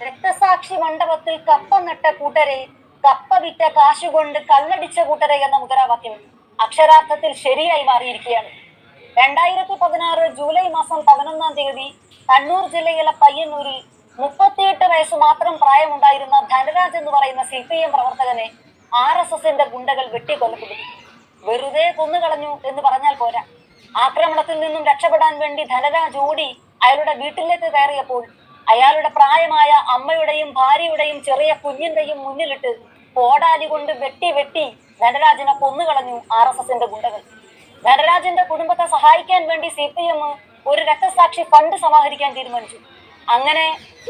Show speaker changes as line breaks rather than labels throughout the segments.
രക്തസാക്ഷി മണ്ഡപത്തിൽ കപ്പ നട്ട കൂട്ടരെ കപ്പ വിറ്റ കാശുകൊണ്ട് കല്ലടിച്ച കൂട്ടരെ എന്ന മുദ്രാവാക്യം അക്ഷരാർത്ഥത്തിൽ ശരിയായി മാറിയിരിക്കുകയാണ്. രണ്ടായിരത്തി പതിനാറ് ജൂലൈ മാസം പതിനൊന്നാം തീയതി കണ്ണൂർ ജില്ലയിലെ പയ്യന്നൂരിൽ മുപ്പത്തിയെട്ട് വയസ്സ് മാത്രം പ്രായമുണ്ടായിരുന്ന ധനരാജ് എന്ന് പറയുന്ന സി പി എം പ്രവർത്തകനെ ആർ എസ് എസിന്റെ ഗുണ്ടകൾ വെട്ടിക്കൊലപ്പെടുത്തി. വെറുതെ കൊന്നുകളഞ്ഞു എന്ന് പറഞ്ഞാൽ പോരാ. ആക്രമണത്തിൽ നിന്നും രക്ഷപ്പെടാൻ വേണ്ടി ധനരാജ് ഓടി അയാളുടെ വീട്ടിലേക്ക് കയറിയപ്പോൾ അയാളുടെ പ്രായമായ അമ്മയുടെയും ഭാര്യയുടെയും ചെറിയ കുഞ്ഞിന്റെയും മുന്നിലിട്ട് കോടാലി കൊണ്ട് വെട്ടി വെട്ടി ധനരാജനെ കൊന്നുകളഞ്ഞു ആർ എസ് എസിന്റെ ഗുണ്ടകൾ. ധനരാജന്റെ കുടുംബത്തെ സഹായിക്കാൻ വേണ്ടി സി പി എം ഒരു രക്തസാക്ഷി ഫണ്ട് സമാഹരിക്കാൻ തീരുമാനിച്ചു. അങ്ങനെ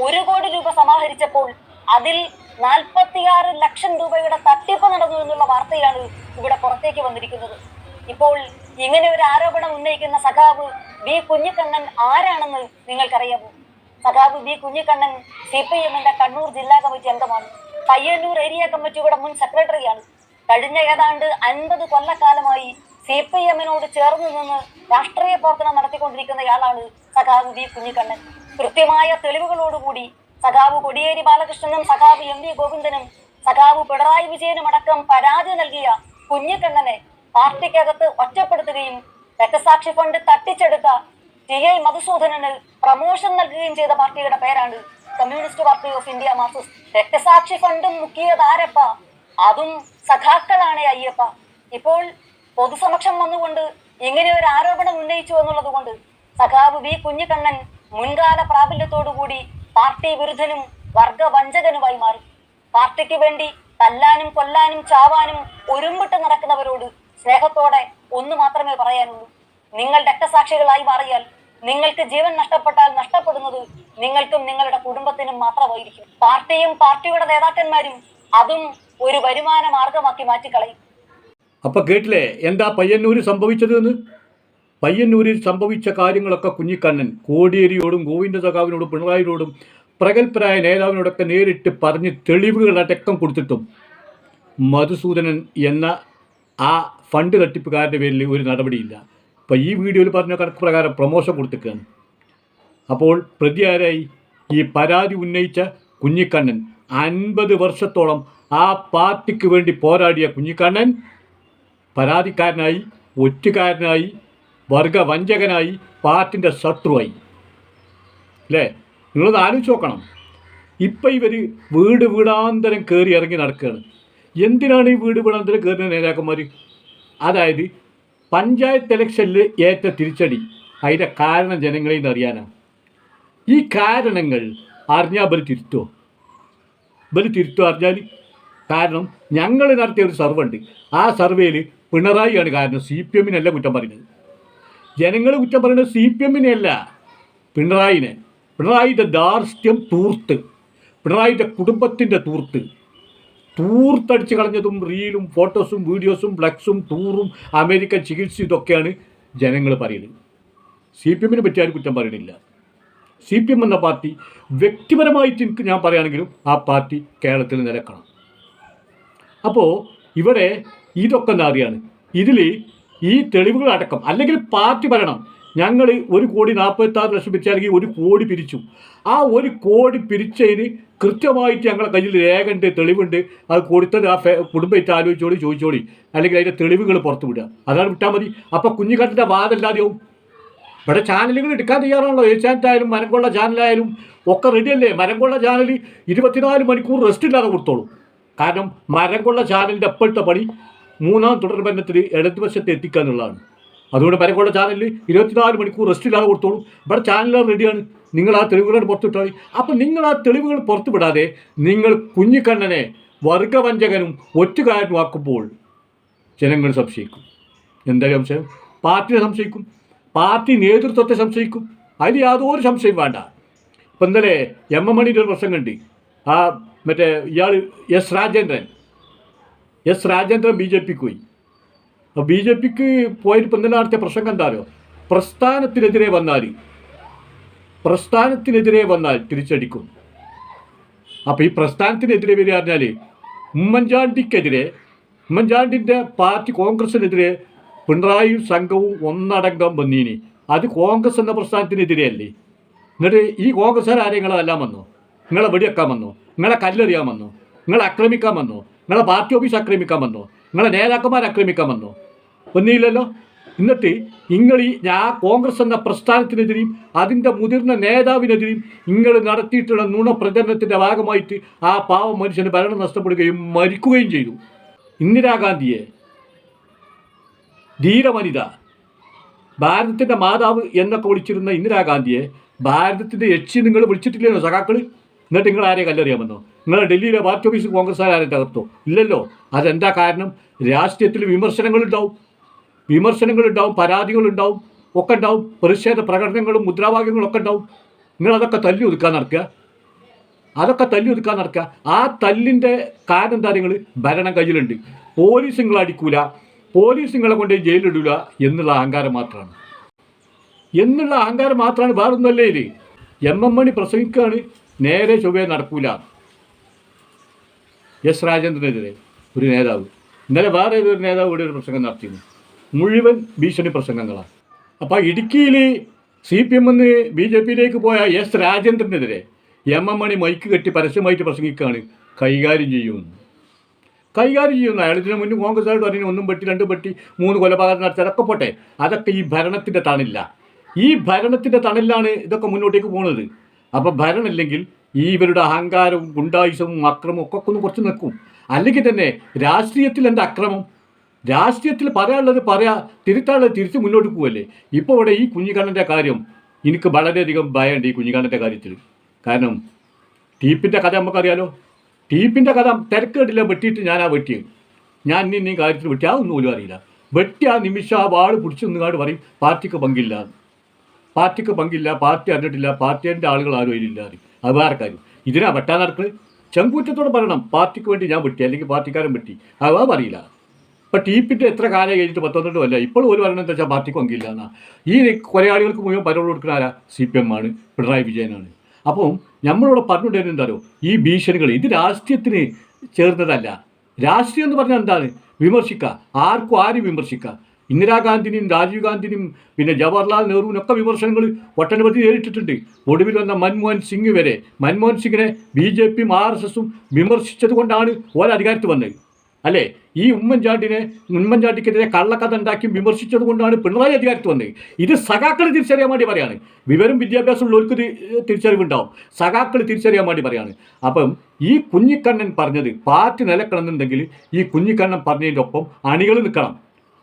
ഒരു കോടി രൂപ സമാഹരിച്ചപ്പോൾ അതിൽ നാൽപ്പത്തിയാറ് ലക്ഷം രൂപയുടെ തട്ടിപ്പ് നടന്നു എന്നുള്ള വാർത്തയാണ് ഇവിടെ പുറത്തേക്ക് വന്നിരിക്കുന്നത്. ഇപ്പോൾ ഇങ്ങനെ ഒരു ആരോപണം ഉന്നയിക്കുന്ന സഖാവ് വി കുഞ്ഞിക്കണ്ണൻ ആരാണെന്ന് നിങ്ങൾക്കറിയാമോ? സഖാവ് ബി കുഞ്ഞിക്കണ്ണൻ സി പി എമ്മിന്റെ കണ്ണൂർ ജില്ലാ കമ്മിറ്റി അംഗമാണ്. പയ്യന്നൂർ ഏരിയ കമ്മിറ്റിയുടെ മുൻ സെക്രട്ടറിയാണ്. കഴിഞ്ഞ ഏതാണ്ട് അൻപത് കൊല്ലക്കാലമായി സി പി എമ്മിനോട് ചേർന്ന് നിന്ന് രാഷ്ട്രീയ പ്രവർത്തനം നടത്തിക്കൊണ്ടിരിക്കുന്നയാളാണ് സഖാവ് വി കുഞ്ഞിക്കണ്ണൻ. കൃത്യമായ തെളിവുകളോടുകൂടി സഖാവ് കൊടിയേരി ബാലകൃഷ്ണനും സഖാവ് എം വി ഗോവിന്ദനും സഖാവ് പിണറായി വിജയനും അടക്കം പരാതി നൽകിയ കുഞ്ഞിക്കണ്ണനെ പാർട്ടിക്കകത്ത് ഒറ്റപ്പെടുത്തുകയും രക്തസാക്ഷി ഫണ്ട് തട്ടിച്ചെടുത്ത ടി ഐ മധുസൂദനന് പ്രമോഷൻ നൽകുകയും ചെയ്ത പാർട്ടിയുടെ പേരാണ് Communist Party of India Marxist രക്തസാക്ഷി ഫണ്ടും മുക്കിയത് ആരപ്പ? അതും സഖാക്കളാണ് അയ്യപ്പ. ഇപ്പോൾ പൊതുസമക്ഷം വന്നുകൊണ്ട് ഇങ്ങനെ ഒരു ആരോപണം ഉന്നയിച്ചു എന്നുള്ളത് കൊണ്ട് സഖാവ് വി കുഞ്ഞിക്കണ്ണൻ മുൻകാല പ്രാബല്യത്തോടുകൂടി പാർട്ടി വിരുദ്ധനും വർഗവഞ്ചകനുമായി മാറി. പാർട്ടിക്ക് വേണ്ടി തല്ലാനും കൊല്ലാനും ചാവാനും ഒരുമ്പിട്ട് നടക്കുന്നവരോട് സ്നേഹത്തോടെ ഒന്ന് മാത്രമേ പറയാനുള്ളൂ. നിങ്ങൾ രക്തസാക്ഷികളായി മാറിയാൽ നിങ്ങൾക്ക് ജീവൻ നഷ്ടപ്പെട്ടാൽ നഷ്ടപ്പെടുന്നത് നിങ്ങൾക്കും നിങ്ങളുടെ കുടുംബത്തിനും മാത്രമായിരിക്കും. പാർട്ടിയും പാർട്ടിയുടെ നേതാക്കന്മാരും അതും ഒരു വരുമാന മാർഗമാക്കി മാറ്റിക്കളയും.
അപ്പൊ കേട്ടില്ലേ? എന്താ പയ്യന്നൂര് സംഭവിച്ചത് എന്ന് പയ്യന്നൂരിൽ സംഭവിച്ച കാര്യങ്ങളൊക്കെ കുഞ്ഞിക്കണ്ണൻ കോടിയേരിയോടും ഗോവിന്ദ സഖാവിനോടും പിണറായിയോടും പ്രഗത്ഭരായ നേതാവിനോടൊക്കെ നേരിട്ട് പറഞ്ഞ് തെളിവുകളടക്കം കൊടുത്തിട്ടും മധുസൂദനൻ എന്ന ആ ഫണ്ട് തട്ടിപ്പുകാരുടെ പേരിൽ ഒരു നടപടിയില്ല. അപ്പോൾ ഈ വീഡിയോയിൽ പറഞ്ഞ കണക്ക് പ്രകാരം പ്രമോഷൻ കൊടുത്തിരിക്കുകയാണ്. അപ്പോൾ പ്രതിയാരായി ഈ പരാതി ഉന്നയിച്ച കുഞ്ഞിക്കണ്ണൻ. അൻപത് വർഷത്തോളം ആ പാർട്ടിക്ക് വേണ്ടി പോരാടിയ കുഞ്ഞിക്കണ്ണൻ പരാതിക്കാരനായി ഒറ്റുകാരനായി വർഗവഞ്ചകനായി പാർട്ടിന്റെ ശത്രുവായി. അല്ലേ? നിങ്ങളത് ആലോചിച്ച് നോക്കണം. ഇപ്പം ഇവർ വീട് വീടാന്തരം കയറി ഇറങ്ങി നടക്കുകയാണ്. എന്തിനാണ് ഈ വീട് വീടാന്തരം കയറുന്ന നേതാക്കന്മാർ അതായത് പഞ്ചായത്ത് ഇലക്ഷനിൽ ഏറ്റ തിരിച്ചടി. അതിന്റെ കാരണം ജനങ്ങളിൽ നിന്ന് അറിയാനാണ് ഈ കാരണങ്ങൾ അറിഞ്ഞാൽ ബലി തിരുത്തുമോ ബലി തിരുത്തുമോ അറിഞ്ഞാൽ കാരണം ഞങ്ങൾ നടത്തിയ ഒരു സർവേ ഉണ്ട്. ആ സർവേയിൽ പിണറായിയാണ് കാരണം സി പി എമ്മിനല്ല കുറ്റം പറയുന്നത്. ജനങ്ങൾ കുറ്റം പറയുന്നത് സി പി എമ്മിനെ അല്ല പിണറായിനെ. പിണറായിയുടെ ധാർഷ്ട്യം തൂർത്ത്. പിണറായിയുടെ കുടുംബത്തിന്റെ തൂർത്ത്. തൂർത്തടിച്ച് കളഞ്ഞതും റീലും ഫോട്ടോസും വീഡിയോസും ഫ്ലക്സും ടൂറും അമേരിക്കൻ ചികിത്സ ഇതൊക്കെയാണ് ജനങ്ങൾ പറയുന്നത്. സി പി എമ്മിനെ പറ്റി ആരും കുറ്റം പറയണില്ല സി പി എം എന്ന പാർട്ടി വ്യക്തിപരമായിട്ട് എനിക്ക് ഞാൻ പറയുകയാണെങ്കിലും ആ പാർട്ടി കേരളത്തിൽ നിരക്കണം അപ്പോൾ ഇവിടെ ഇതൊക്കെ അറിയാണ്? ഇതിൽ ഈ തെളിവുകൾ അടക്കം അല്ലെങ്കിൽ പാർട്ടി പറയണം ഞങ്ങൾ ഒരു കോടി നാൽപ്പത്താറ് ലക്ഷം പിരിച്ചാണെങ്കിൽ ഒരു കോടി പിരിച്ചു. ആ ഒരു കോടി പിരിച്ചതിന് കൃത്യമായിട്ട് ഞങ്ങളുടെ കയ്യിൽ രേഖയുണ്ട് തെളിവുണ്ട്. അത് കൊടുത്തത് ആ കുടുംബത്തെ ആലോചിച്ചോളി ചോദിച്ചോളി. അല്ലെങ്കിൽ അതിന്റെ തെളിവുകൾ പുറത്തു വിടുക. അതാണ് വിട്ടാൽ മതി. അപ്പോൾ കുഞ്ഞുകാട്ടിന്റെ വാദമില്ലാതെയാവും ഇവിടെ ചാനലുകൾ എടുക്കാൻ തയ്യാറാണല്ലോ. ഏഷ്യാനെറ്റ് ആയാലും മരംകൊള്ള ചാനലായാലും ഒക്കെ റെഡിയല്ലേ? മരംകൊള്ള ചാനൽ ഇരുപത്തിനാല് മണിക്കൂർ റെസ്റ്റ് ഇല്ലാതെ കൊടുത്തോളൂ. കാരണം മരംകൊള്ള ചാനലിന്റെ അപ്പോഴത്തെ പണി മൂന്നാം തുടർ ബന്ധത്തിൽ ഇടതുവശത്ത് എത്തിക്കുക എന്നുള്ളതാണ്. അതുകൊണ്ട് പരക്കോട്ട ചാനലിൽ ഇരുപത്തിനാല് മണിക്കൂർ റെസ്റ്റ് ഇല്ലാതെ കൊടുത്തോളൂ. ഇവിടെ ചാനലുകൾ റെഡിയാണ് നിങ്ങൾ ആ തെളിവുകൾ പുറത്തുവിട്ടാൽ അപ്പം നിങ്ങൾ ആ തെളിവുകൾ പുറത്തുവിടാതെ നിങ്ങൾ കുഞ്ഞിക്കണ്ണനെ വർഗവഞ്ചകനും ഒറ്റുകാരനുമാക്കുമ്പോൾ ജനങ്ങൾ സംശയിക്കും. എന്താ സംശയം? പാർട്ടിയെ സംശയിക്കും. പാർട്ടി നേതൃത്വത്തെ സംശയിക്കും. അതിൽ യാതൊരു സംശയം വേണ്ട. ഇപ്പം ഇന്നലെ എം എം മണിയുടെ ഒരു പ്രശ്നം കണ്ടി. ആ മറ്റേ ഇയാൾ S Rajendran. S Rajendran B J പിക്ക് പോയി. ബി ജെ പിക്ക് പോയിട്ട് ഇപ്പം നടത്തിയ പ്രസംഗം എന്താണോ പ്രസ്ഥാനത്തിനെതിരെ വന്നാൽ പ്രസ്ഥാനത്തിനെതിരെ വന്നാൽ തിരിച്ചടിക്കും. അപ്പോൾ ഈ പ്രസ്ഥാനത്തിനെതിരെ വരിക പറഞ്ഞാൽ ഉമ്മൻചാണ്ടിക്കെതിരെ ഉമ്മൻചാണ്ടിന്റെ പാർട്ടി കോൺഗ്രസിനെതിരെ പിണറായിയും സംഘവും ഒന്നടങ്കം വന്നീനി. അത് കോൺഗ്രസ് എന്ന പ്രസ്ഥാനത്തിനെതിരെയല്ലേ? എന്നിട്ട് ഈ കോൺഗ്രസ്സുകാർ ആരെങ്ങളെല്ലാം വന്നോ? നിങ്ങളെ വെടിവെക്കാൻ വന്നോ? നിങ്ങളെ കല്ലെറിയാൻ വന്നോ? നിങ്ങളെ ആക്രമിക്കാൻ വന്നോ? നിങ്ങളെ പാർട്ടി ഓഫീസ് ആക്രമിക്കാൻ വന്നോ? നിങ്ങളെ നേതാക്കന്മാരെ ആക്രമിക്കാൻ വന്നോ? ഒന്നുമില്ലല്ലോ എന്നിട്ട് നിങ്ങൾ ഈ ഞാൻ കോൺഗ്രസ് എന്ന പ്രസ്ഥാനത്തിനെതിരെയും അതിന്റെ മുതിർന്ന നേതാവിനെതിരെയും നിങ്ങൾ നടത്തിയിട്ടുള്ള നുണ പ്രചരണത്തിന്റെ ഭാഗമായിട്ട് ആ പാവം മനുഷ്യന് ഭരണം നഷ്ടപ്പെടുകയും മരിക്കുകയും ചെയ്തു. ഇന്ദിരാഗാന്ധിയെ ധീരവനിത ഭാരതത്തിന്റെ മാതാവ് എന്നൊക്കെ വിളിച്ചിരുന്ന ഇന്ദിരാഗാന്ധിയെ ഭാരതത്തിന്റെ എച്ച് നിങ്ങൾ വിളിച്ചിട്ടില്ലല്ലോ സഖാക്കൾ എന്നിട്ട് നിങ്ങൾ ആരെ കല്ലെറിയാമെന്നോ? നിങ്ങൾ ഡൽഹിയിലെ പാർട്ടി ഓഫീസ് കോൺഗ്രസ് ആരെ തകർത്തോ? ഇല്ലല്ലോ. അതെന്താ കാരണം? രാഷ്ട്രീയത്തിൽ വിമർശനങ്ങളുണ്ടാവും. വിമർശനങ്ങളുണ്ടാവും പരാതികളുണ്ടാവും ഒക്കെ ഉണ്ടാവും പ്രതിഷേധ പ്രകടനങ്ങളും മുദ്രാവാക്യങ്ങളും ഒക്കെ ഉണ്ടാവും നിങ്ങളതൊക്കെ തല്ലി ഒതുക്കാൻ നടക്കുക. അതൊക്കെ തല്ലി ഒതുക്കാൻ നടക്കുക. ആ തല്ലിന്റെ കാരണം എന്താ നിങ്ങൾ? ഭരണം കയ്യിലുണ്ട്. പോലീസ് നിങ്ങളെ അടിക്കൂല. പോലീസ് നിങ്ങളെ കൊണ്ട് ജയിലിടൂല എന്നുള്ള അഹങ്കാരം മാത്രമാണ്. എന്നുള്ള അഹങ്കാരം മാത്രമാണ് വേറൊന്നല്ലേ ഇത്. എം എം മണി പ്രസംഗിക്കുകയാണ് നേരെ ചൊവ്വേ നടക്കൂല. എസ് രാജേന്ദ്രനെതിരെ ഒരു നേതാവ്. ഇന്നലെ വേറെ ഏതൊരു നേതാവ് ഇവിടെ ഒരു പ്രസംഗം നടത്തിയിരുന്നു? മുഴുവൻ ഭീഷണി പ്രസംഗങ്ങളാണ്. അപ്പോൾ ഇടുക്കിയിൽ സി പി എമ്മിന്ന് ബി ജെ പിയിലേക്ക് പോയ എസ് രാജേന്ദ്രനെതിരെ എം എം മണി മൈക്ക് കെട്ടി പരസ്യമായിട്ട് പ്രസംഗിക്കുകയാണ്. കൈകാര്യം ചെയ്യുമെന്ന്. കൈകാര്യം ചെയ്യുന്ന അയാൾ ഇതിനു കോൺഗ്രസ് ആയിട്ട് പറഞ്ഞു ഒന്നും പെട്ടി രണ്ടും പെട്ടി മൂന്ന് കൊലപാതകം നടത്തിയതൊക്കെ പോട്ടെ. അതൊക്കെ ഈ ഭരണത്തിന്റെ തണില്ല. ഈ ഭരണത്തിന്റെ തണലിലാണ് ഇതൊക്കെ മുന്നോട്ടേക്ക് പോകുന്നത് അപ്പോൾ ഭരണമില്ലെങ്കിൽ ഈ ഇവരുടെ അഹങ്കാരവും ഗുണ്ടായുസവും അക്രമവും ഒക്കെ ഒന്ന് കുറച്ച് നിൽക്കും. അല്ലെങ്കിൽ തന്നെ രാഷ്ട്രീയത്തിൽ എന്റെ അക്രമം രാഷ്ട്രീയത്തിൽ പറയാനുള്ളത് പറയാ തിരുത്താനുള്ളത് തിരിച്ച് മുന്നോട്ട് പോവല്ലേ? ഇപ്പോൾ ഇവിടെ ഈ കുഞ്ഞിക്കണ്ണന്റെ കാര്യം എനിക്ക് വളരെയധികം ഭയമുണ്ട് ഈ കുഞ്ഞിക്കണ്ണന്റെ കാര്യത്തിൽ. കാരണം ടീപ്പിന്റെ കഥ നമുക്കറിയാലോ? ടീപ്പിന്റെ കഥ തിരക്കേട്ടില്ല വെട്ടിയിട്ട് ഞാൻ ആ വെട്ടിയത്. ഞാൻ ഇനി നീ കാര്യത്തിൽ വെട്ടി ആ ഒന്നും പോലും അറിയില്ല. വെട്ടി ആ നിമിഷം ആ വാൾ പിടിച്ചു നിങ്ങാട് പറയും പാർട്ടിക്ക് പങ്കില്ല. പാർട്ടിക്ക് പങ്കില്ല പാർട്ടി അറിഞ്ഞിട്ടില്ല പാർട്ടിന്റെ ആളുകൾ ആരും അതിലില്ല അറിയും അത് വേറെ കാര്യം. ഇതിനാ വെട്ടാൻ നടക്കുന്നത് ചെങ്കൂറ്റത്തോടെ പറയണം പാർട്ടിക്ക് വേണ്ടി ഞാൻ വെട്ടി അല്ലെങ്കിൽ പാർട്ടിക്കാരൻ വെട്ടി. അത് പറയില്ല. ഇപ്പം ടീപ്പിന്റെ എത്ര കാലം കഴിഞ്ഞിട്ട് പത്തൊന്നിട്ട് അല്ല ഇപ്പോൾ ഒരു ഭരണം എന്താ വെച്ചാൽ പാർട്ടിക്ക് പങ്കില്ല എന്നാ. ഈ കൊലയാളികൾക്ക് മുഴുവൻ പരോൾ കൊടുക്കുന്ന ആരാ? സി പി എം ആണ് പിണറായി വിജയനാണ്. അപ്പം നമ്മളിവിടെ പറഞ്ഞുകൊണ്ടിരുന്നത് എന്താണോ ഈ ഭീഷണികൾ ഇത് രാഷ്ട്രീയത്തിന് ചേർന്നതല്ല. രാഷ്ട്രീയം എന്ന് പറഞ്ഞാൽ എന്താണ്? വിമർശിക്കുക. ആർക്കും ആരും വിമർശിക്കുക. ഇന്ദിരാഗാന്ധിനും രാജീവ് ഗാന്ധിനും പിന്നെ ജവഹർലാൽ നെഹ്റുവിനൊക്കെ വിമർശനങ്ങൾ ഒട്ടനവധി നേരിട്ടിട്ടുണ്ട്. ഒടുവിൽ വന്ന മൻമോഹൻ സിംഗ് വരെ. മൻമോഹൻ സിംഗിനെ ബി ജെ പിയും ആർ എസ് എസും വിമർശിച്ചത് കൊണ്ടാണ് ഓരോ അധികാരത്തിൽ വന്നത്. അല്ലേ? ഈ ഉമ്മൻചാണ്ടിനെ ഉമ്മൻചാണ്ടിക്കെതിരെ കള്ളക്കഥ ഉണ്ടാക്കി വിമർശിച്ചത് കൊണ്ടാണ് പിണറായി അധികാരത്തിൽ വന്നത്. ഇത് സഖാക്കൾ തിരിച്ചറിയാൻ വേണ്ടി പറയാണ്. വിവരം വിദ്യാഭ്യാസം ഉള്ളവർക്ക് തിരിച്ചറിവുണ്ടാവും. സഖാക്കൾ തിരിച്ചറിയാൻ വേണ്ടി പറയാണ്. അപ്പം ഈ കുഞ്ഞിക്കണ്ണൻ പറഞ്ഞത് പാർട്ടി നിലക്കണമെന്നുണ്ടെങ്കിൽ ഈ കുഞ്ഞിക്കണ്ണൻ പറഞ്ഞതിന്റെ ഒപ്പം അണികൾ നിൽക്കണം.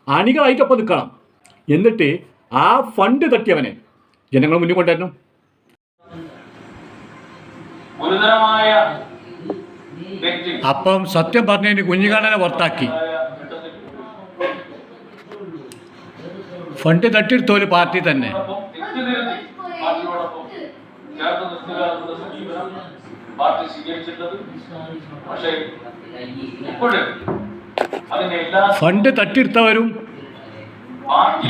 അണികളായിട്ടൊപ്പം നിൽക്കണം. എന്നിട്ട് ആ ഫണ്ട് തട്ടിയവനെ ജനങ്ങൾ മുന്നിൽ കൊണ്ടുവരണം.
ഗുരുതരമായ
അപ്പം സത്യം പറഞ്ഞതിന് കുഞ്ഞുകാണനെ പുറത്താക്കി.
ഫണ്ട്
ഫണ്ട് തട്ടിയെടുത്തോൽ പാർട്ടി തന്നെ.
പാർട്ടി
ഫണ്ട് തട്ടിയെടുത്തവരും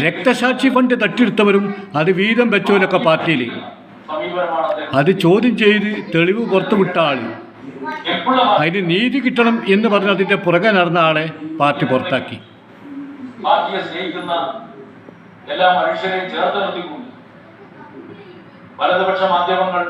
രക്തസാക്ഷി ഫണ്ട് തട്ടിയെടുത്തവരും അത് വീതം വെച്ചവരൊക്കെ പാർട്ടിയിൽ അത് ചോദ്യം ചെയ്ത് തെളിവ് പുറത്തുവിട്ട ആൾ അതിന് നീതി കിട്ടണം എന്ന് പറഞ്ഞ് അതിന്റെ പുറകെ നടന്ന ആളെ പാർട്ടി പുറത്താക്കി.
പാർട്ടിയെ സ്നേഹിക്കുന്ന എല്ലാ മനുഷ്യരെയും ചേർത്ത് നിർത്തിക്കൊണ്ട് വലതുപക്ഷ മാധ്യമങ്ങൾ